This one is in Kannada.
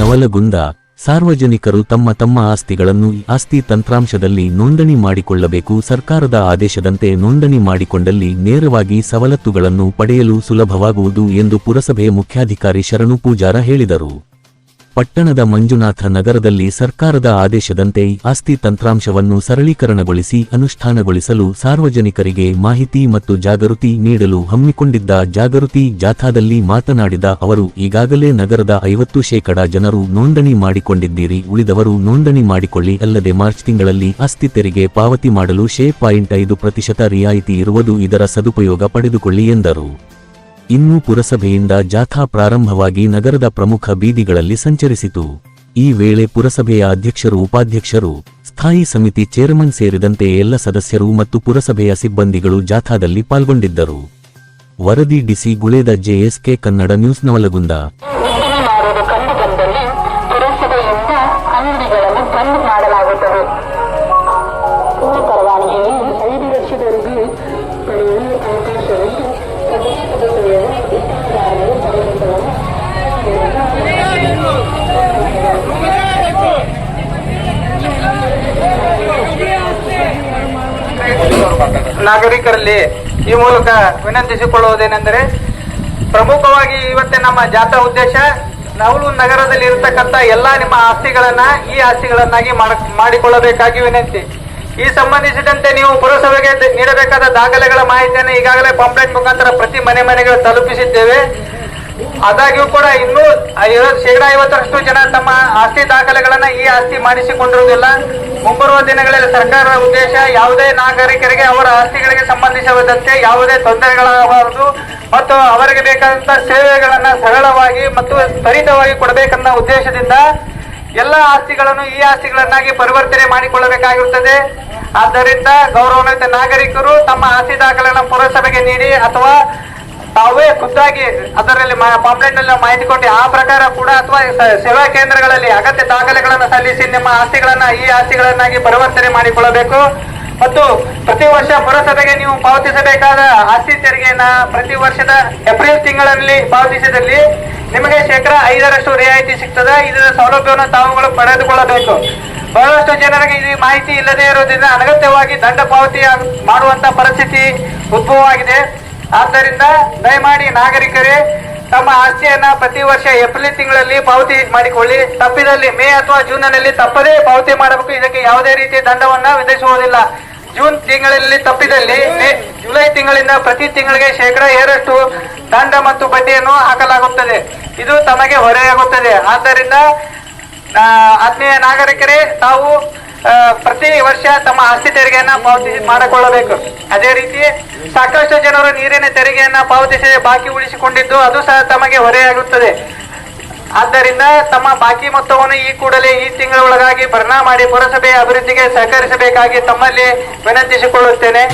ನವಲಗುಂದ, ಸಾರ್ವಜನಿಕರು ತಮ್ಮ ತಮ್ಮ ಆಸ್ತಿಗಳನ್ನು ಆಸ್ತಿ ತಂತ್ರಾಂಶದಲ್ಲಿ ನೋಂದಣಿ ಮಾಡಿಕೊಳ್ಳಬೇಕು. ಸರ್ಕಾರದ ಆದೇಶದಂತೆ ನೋಂದಣಿ ಮಾಡಿಕೊಂಡಲ್ಲಿ ನೇರವಾಗಿ ಸವಲತ್ತುಗಳನ್ನು ಪಡೆಯಲು ಸುಲಭವಾಗುವುದು ಎಂದು ಪುರಸಭೆ ಮುಖ್ಯಾಧಿಕಾರಿ ಶರಣು ಪೂಜಾರ ಹೇಳಿದರು. ಪಟ್ಟಣದ ಮಂಜುನಾಥ ನಗರದಲ್ಲಿ ಸರ್ಕಾರದ ಆದೇಶದಂತೆ ಆಸ್ತಿ ತಂತ್ರಾಂಶವನ್ನು ಸರಳೀಕರಣಗೊಳಿಸಿ ಅನುಷ್ಠಾನಗೊಳಿಸಲು ಸಾರ್ವಜನಿಕರಿಗೆ ಮಾಹಿತಿ ಮತ್ತು ಜಾಗೃತಿ ನೀಡಲು ಹಮ್ಮಿಕೊಂಡಿದ್ದ ಜಾಗೃತಿ ಜಾಥಾದಲ್ಲಿ ಮಾತನಾಡಿದ ಅವರು, ಈಗಾಗಲೇ ನಗರದ ಐವತ್ತು ಶೇಕಡಾ ಜನರು ನೋಂದಣಿ ಮಾಡಿಕೊಂಡಿದ್ದೀರಿ. ಉಳಿದವರು ನೋಂದಣಿ ಮಾಡಿಕೊಳ್ಳಿ. ಅಲ್ಲದೆ ಮಾರ್ಚ್ ತಿಂಗಳಲ್ಲಿ ಆಸ್ತಿ ತೆರಿಗೆ ಪಾವತಿ ಮಾಡಲು ಶೇ ಪಾಯಿಂಟ್ ಐದು ಪ್ರತಿಶತ ರಿಯಾಯಿತಿ ಇರುವುದು ಇದರ ಸದುಪಯೋಗ ಪಡೆದುಕೊಳ್ಳಿ ಎಂದರು. ಇನ್ನು ಪುರಸಭೆಯಿಂದ ಜಾಥಾ ಪ್ರಾರಂಭವಾಗಿ ನಗರದ ಪ್ರಮುಖ ಬೀದಿಗಳಲ್ಲಿ ಸಂಚರಿಸಿತು. ಈ ವೇಳೆ ಪುರಸಭೆಯ ಅಧ್ಯಕ್ಷರು, ಉಪಾಧ್ಯಕ್ಷರು, ಸ್ಥಾಯಿ ಸಮಿತಿ ಚೇರ್ಮನ್ ಸೇರಿದಂತೆ ಎಲ್ಲ ಸದಸ್ಯರು ಮತ್ತು ಪುರಸಭೆಯ ಸಿಬ್ಬಂದಿಗಳು ಜಾಥಾದಲ್ಲಿ ಪಾಲ್ಗೊಂಡಿದ್ದರು. ವರದಿ DC Guleda JSK Kannada news Navalgund. ನಾಗರಿಕರಲ್ಲಿ ಈ ಮೂಲಕ ವಿನಂತಿಸಿಕೊಳ್ಳುವುದೇನೆಂದರೆ ಪ್ರಮುಖವಾಗಿ ಇವತ್ತೇ ನಮ್ಮ ಜಾಥಾ ಉದ್ದೇಶ ನವಲು ನಗರದಲ್ಲಿ ಇರತಕ್ಕಂಥ ಎಲ್ಲ ನಿಮ್ಮ ಆಸ್ತಿಗಳನ್ನ ಈ ಆಸ್ತಿಗಳನ್ನಾಗಿ ಮಾಡ- ಮಾಡಿಕೊಳ್ಳಬೇಕಾಗಿ ವಿನಂತಿ. ಈ ಸಂಬಂಧಿಸಿದಂತೆ ನೀವು ಪುರಸಭೆಗೆ ನೀಡಬೇಕಾದ ದಾಖಲೆಗಳ ಮಾಹಿತಿಯನ್ನು ಈಗಾಗಲೇ ಪಾಂಪ್ಲೆಟ್ ಮುಖಾಂತರ ಪ್ರತಿ ಮನೆ ಮನೆಗೆ ತಲುಪಿಸಿದ್ದೇವೆ. ಆದಾಗ್ಯೂ ಕೂಡ ಇನ್ನೂ ಶೇಕಡ ಐವತ್ತರಷ್ಟು ಜನ ತಮ್ಮ ಆಸ್ತಿ ದಾಖಲೆಗಳನ್ನ ಈ ಆಸ್ತಿ ಮಾಡಿಸಿಕೊಂಡಿರುವುದಿಲ್ಲ. ಮುಂಬರುವ ದಿನಗಳಲ್ಲಿ ಸರ್ಕಾರದ ಉದ್ದೇಶ ಯಾವುದೇ ನಾಗರಿಕರಿಗೆ ಅವರ ಆಸ್ತಿಗಳಿಗೆ ಸಂಬಂಧಿಸಿದಂತೆ ಯಾವುದೇ ತೊಂದರೆಗಳಾಗಬಾರದು ಮತ್ತು ಅವರಿಗೆ ಬೇಕಾದಂತಹ ಸೇವೆಗಳನ್ನ ಸರಳವಾಗಿ ಮತ್ತು ತ್ವರಿತವಾಗಿ ಕೊಡಬೇಕನ್ನ ಉದ್ದೇಶದಿಂದ ಎಲ್ಲ ಆಸ್ತಿಗಳನ್ನು ಈ ಆಸ್ತಿಗಳನ್ನಾಗಿ ಪರಿವರ್ತನೆ ಮಾಡಿಕೊಳ್ಳಬೇಕಾಗಿರುತ್ತದೆ. ಆದ್ದರಿಂದ ಗೌರವಾನ್ವಿತ ನಾಗರಿಕರು ತಮ್ಮ ಆಸ್ತಿ ದಾಖಲೆಯನ್ನು ಪುರಸಭೆಗೆ ನೀಡಿ ಅಥವಾ ತಾವೇ ಖುದ್ದಾಗಿ ಅದರಲ್ಲಿ ಪಾಂಪ್ಲೆಟ್ನಲ್ಲಿ ಮಾಹಿತಿ ಕೊಟ್ಟು ಆ ಪ್ರಕಾರ ಕೂಡ ಅಥವಾ ಸೇವಾ ಕೇಂದ್ರಗಳಲ್ಲಿ ಅಗತ್ಯ ದಾಖಲೆಗಳನ್ನು ಸಲ್ಲಿಸಿ ನಿಮ್ಮ ಆಸ್ತಿಗಳನ್ನ, ಈ ಆಸ್ತಿಗಳನ್ನಾಗಿ ಪರಿವರ್ತನೆ ಮಾಡಿಕೊಳ್ಳಬೇಕು. ಮತ್ತು ಪ್ರತಿ ವರ್ಷ ಪುರಸಭೆಗೆ ನೀವು ಪಾವತಿಸಬೇಕಾದ ಆಸ್ತಿ ತೆರಿಗೆಯನ್ನ ಪ್ರತಿ ವರ್ಷದ ಏಪ್ರಿಲ್ ತಿಂಗಳಲ್ಲಿ ಪಾವತಿಸಿದಲ್ಲಿ ನಿಮಗೆ ಶೇಕಡ ಐದರಷ್ಟು ರಿಯಾಯಿತಿ ಸಿಗ್ತದೆ. ಇದರ ಸೌಲಭ್ಯವನ್ನು ತಾವುಗಳು ಪಡೆದುಕೊಳ್ಳಬೇಕು. ಬಹಳಷ್ಟು ಜನರಿಗೆ ಈ ಮಾಹಿತಿ ಇಲ್ಲದೆ ಇರೋದ್ರಿಂದ ಅನಗತ್ಯವಾಗಿ ದಂಡ ಪಾವತಿ ಮಾಡುವಂತ ಪರಿಸ್ಥಿತಿ ಉದ್ಭವವಾಗಿದೆ. ಆದ್ದರಿಂದ ದಯಮಾಡಿ ನಾಗರಿಕರೇ, ತಮ್ಮ ಆಸ್ತಿಯನ್ನ ಪ್ರತಿ ವರ್ಷ ಏಪ್ರಿಲ್ ತಿಂಗಳಲ್ಲಿ ಪಾವತಿ ಮಾಡಿಕೊಳ್ಳಿ. ತಪ್ಪಿದಲ್ಲಿ ಮೇ ಅಥವಾ ಜೂನ್ನಲ್ಲಿ ತಪ್ಪದೇ ಪಾವತಿ ಮಾಡಬೇಕು. ಇದಕ್ಕೆ ಯಾವುದೇ ರೀತಿಯ ದಂಡವನ್ನ ವಿಧಿಸುವುದಿಲ್ಲ. ಜೂನ್ ತಿಂಗಳಲ್ಲಿ ತಪ್ಪಿದಲ್ಲಿ ಜುಲೈ ತಿಂಗಳಿಂದ ಪ್ರತಿ ತಿಂಗಳಿಗೆ ಶೇಕಡ ಏರಷ್ಟು ದಂಡ ಮತ್ತು ಬಡ್ಡಿಯನ್ನು ಹಾಕಲಾಗುತ್ತದೆ. ಇದು ತಮಗೆ ಹೊರೆಯಾಗುತ್ತದೆ. ಆದ್ದರಿಂದ ಆತ್ಮೀಯ ನಾಗರಿಕರೇ, ತಾವು ಪ್ರತಿ ವರ್ಷ ತಮ್ಮ ಆಸ್ತಿ ತೆರಿಗೆಯನ್ನ ಪಾವತಿ ಮಾಡಿಕೊಳ್ಳಬೇಕು. ಅದೇ ರೀತಿ ಸಾಕಷ್ಟು ಜನರು ನೀರಿನ ತೆರಿಗೆಯನ್ನ ಪಾವತಿಸಿ ಬಾಕಿ ಉಳಿಸಿಕೊಂಡಿದ್ದು ಅದು ಸಹ ತಮಗೆ ಹೊರೆಯಾಗುತ್ತದೆ. ಆದ್ದರಿಂದ ತಮ್ಮ ಬಾಕಿ ಮೊತ್ತವನ್ನು ಈ ಕೂಡಲೇ ಈ ತಿಂಗಳ ಒಳಗಾಗಿ ಭರ್ನಾ ಮಾಡಿ ಪುರಸಭೆಯ ಅಭಿವೃದ್ಧಿಗೆ ಸಹಕರಿಸಬೇಕಾಗಿ ತಮ್ಮಲ್ಲಿ ವಿನಂತಿಸಿಕೊಳ್ಳುತ್ತೇನೆ.